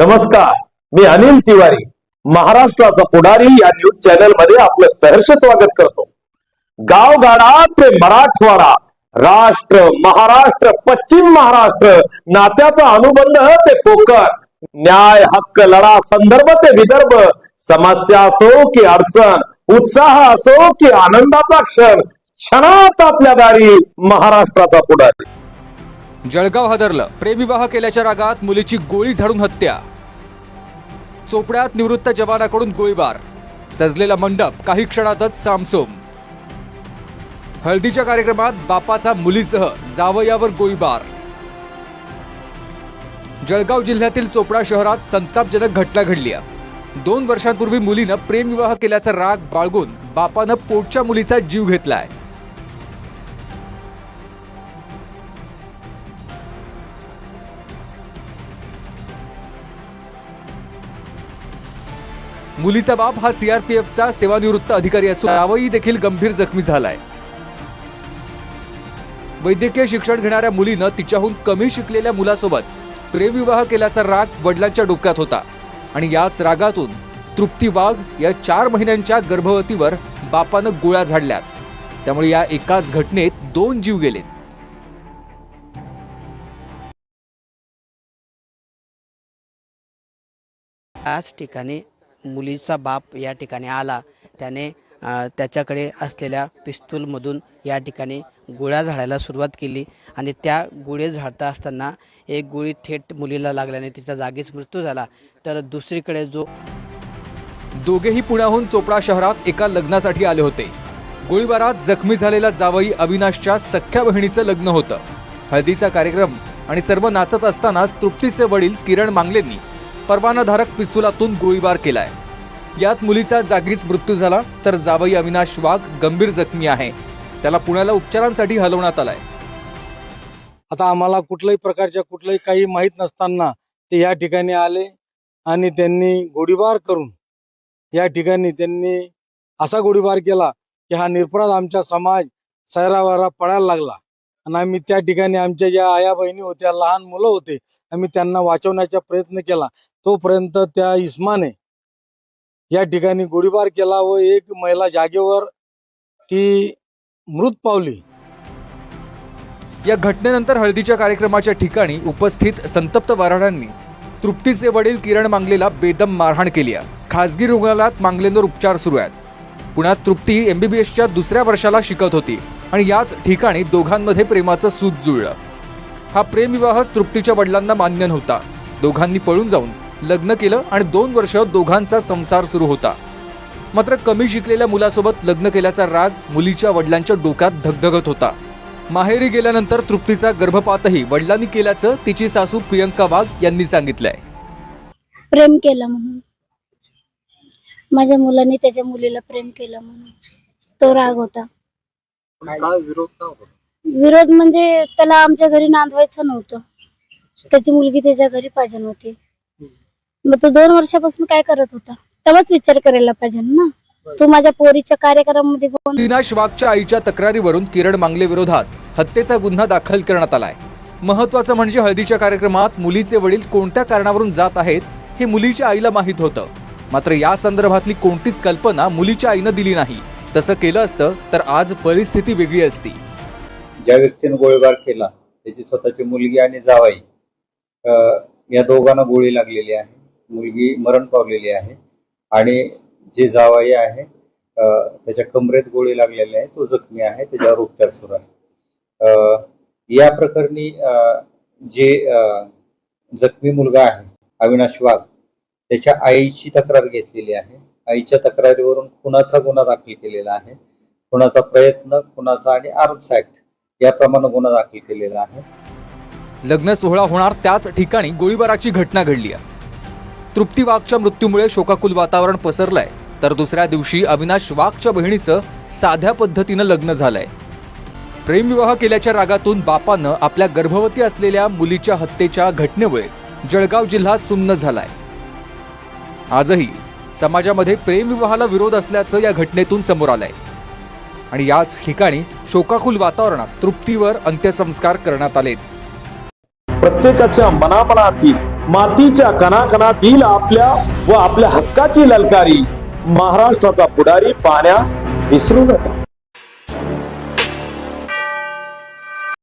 नमस्कार मी अनिल तिवारी महाराष्ट्राचा पुढारी या न्यूज चॅनलमध्ये आपलं सहर्ष स्वागत करतो. गावगाडा ते मराठवाडा राष्ट्र महाराष्ट्र पश्चिम महाराष्ट्र नात्याचा अनुबंध ते कोकण न्याय हक्क लढा संदर्भ ते विदर्भ समस्या असो की अडचण उत्साह असो की आनंदाचा क्षण क्षणात आपल्या दारी महाराष्ट्राचा पुढारी. जळगाव हदरलं. प्रेमविवाह केल्याच्या रागात मुलीची गोळी झाडून हत्या. चोपड्यात निवृत्त जवानाकडून गोळीबार. सजलेला मंडप काही क्षणातच सामसूम. हळदीच्या कार्यक्रमात बापाचा मुलीसह जावयावर गोळीबार. जळगाव जिल्ह्यातील चोपडा शहरात संतापजनक घटना घडली आहे. दोन वर्षांपूर्वी मुलीनं प्रेमविवाह केल्याचा राग बाळगून बापानं पोटच्या मुलीचा जीव घेतलाय. मुलीचा बाप हा सीआरपीएफचा सेवानिवृत्त अधिकारी असून यावही देखील गंभीर जखमी झालाय. वैद्यकीय शिक्षण घेणाऱ्या मुलीनं तिच्याहून कमी शिकलेल्या मुलासोबत प्रेमविवाह केल्याचा राग वडिलांच्या डोक्यात होता आणि याच रागातून तृप्ती वाघ या चार महिन्यांच्या गर्भवतीवर बापानं गोळ्या झाडल्यात. त्यामुळे या एकाच घटनेत दोन जीव गेलेत. आज ठिकाणी मुलीचा बाप या ठिकाणी आला. त्याने त्याच्याकडे असलेल्या पिस्तूलमधून या ठिकाणी गोळ्या झाडायला सुरुवात केली आणि त्या गोळी झाडता असताना एक गोळी थेट मुलीला लागल्याने तिचा जागीच मृत्यू झाला. तर दुसरीकडे जो दोघेही पुण्याहून चोपडा शहरात एका लग्नासाठी आले होते. गोळीबारात जखमी झालेला जावई अविनाशच्या सख्ख्या बहिणीचं लग्न होतं. हळदीचा कार्यक्रम आणि सर्व नाचत असतानाच तृप्तीचे वडील किरण मांगलेंनी परवानाधारक पिस्तुलातून गोळीबार केलाय. यात मुलीचा जागीच मृत्यू झाला तर जावई अविनाश वाघ गंभीर जखमी आहे. त्याला पुण्याला उपचारांसाठी हलवण्यात आलाय. आता आम्हाला कुठल्याही प्रकारच्या कुठलंही काही माहीत नसताना ते या ठिकाणी आले आणि त्यांनी गोळीबार करून या ठिकाणी त्यांनी असा गोळीबार केला की हा निरपराध आमचा समाज सैरावारा पडायला लागला. आणि आम्ही त्या ठिकाणी आमच्या ज्या आया बहिणी होत्या लहान मुलं होते आम्ही त्यांना वाचवण्याचा प्रयत्न केला. तोपर्यंत त्या इस्माने या ठिकाणी गोळीबार केला व एक महिला जागेवर ती मृत पावली. या घटनेनंतर हळदीच्या कार्यक्रमाच्या ठिकाणी उपस्थित संतप्त वाराणांनी तृप्तीचे वडील किरण मांगलेला बेदम मारहाण केली आहे. खासगी रुग्णालयात मांगलेंवर उपचार सुरू आहेत. पुण्यात तृप्ती एमबीबीएसच्या दुसऱ्या वर्षाला शिकत होती आणि याच ठिकाणी दोघांमध्ये प्रेमाचं सूत जुळलं. हा प्रेमविवाह तृप्तीच्या वडिलांना मान्य नव्हता. दोघांनी पळून जाऊन लग्न केलं आणि दोन वर्ष दोघांचा संसार सुरू होता. मात्र कमी शिकलेल्या मुलासोबत लग्न केल्याचा राग मुलीच्या वडिलांच्या डोक्यात धगधगत होता. माहेरी गेल्यानंतर तृप्तीचा गर्भपातही वडिलांनी केल्याचं तिची सासू प्रियंका वाघ यांनी सांगितलंय. प्रेम केलं म्हणून. माझ्या मुलाने त्याच्या मुलीला प्रेम केलं म्हणून. तो राग होता. विरोध म्हणजे त्याला आमच्या घरी नांदवायचं नव्हतं. त्याची मुलगी त्याच्या घरी पाहिजे नव्हती. मग तो दोन वर्षापासून काय करत होता? तेव्हाच विचार करायला पाहिजे ना. तू माझ्या पोरीच्या कार्यक्रमामध्ये कोण अविनाश वाघच्या आईच्या तक्रारीवरून किरण मांगले विरोधात हत्येचा गुन्हा दाखल करण्यात आलाय. महत्वाचं म्हणजे हळदीच्या कार्यक्रमात मुलीचे वडील कोणत्या कारणावरून जात आहेत हे मुलीच्या आईला माहीत होतं. मात्र या संदर्भातली कोणतीच कल्पना मुलीच्या आईनं दिली नाही. तसं केलं असतं तर आज परिस्थिती वेगळी असती. ज्या व्यक्तीने गोळीबार केला त्याची स्वतःची मुलगी आणि जावाई अ, या दोघांना गोळी लागलेली आहे. मुलगी मरण पावलेली आहे आणि जे जावाई आहे त्याच्या कमरेत गोळी लागलेली आहे तो जखमी आहे त्याच्यावर उपचार सुरू आहे. या प्रकरणी जे जखमी मुलगा आहे अविनाश वाघ त्याच्या आईची तक्रार घेतलेली आहे. आईच्या तक्रारीवरून खुनाचा गुन्हा दाखल केलेला आहे. खुनाचा प्रयत्न खुनाचा आणि आर्म्स ऍक्ट याप्रमाणे गुन्हा दाखल केलेला आहे. लग्न सोहळा होणार त्याच ठिकाणी गोळीबाराची घटना घडली आहे. तृप्ती वाघच्या मृत्यूमुळे शोकाकुल वातावरण पसरलंय. तर दुसऱ्या दिवशी अविनाश वाघच्या बहिणीचं साध्या पद्धतीनं लग्न झालंय. प्रेमविवाह केल्याच्या रागातून बापानं आपल्या गर्भवती असलेल्या मुलीच्या हत्येच्या घटनेमुळे जळगाव जिल्हा सुन्न झालाय. आजही समाजामध्ये प्रेमविवाहाला विरोध असल्याचं या घटनेतून समोर आलंय. आणि याच ठिकाणी शोकाकुल वातावरणात तृप्तीवर अंत्यसंस्कार करण्यात आले प्रत्येकाच्या मनामनातील मातीच्या कणाकणातील आपल्या व आपल्या हक्काची ललकारी महाराष्ट्राचा पुढारी पाहण्यास विसरू नका.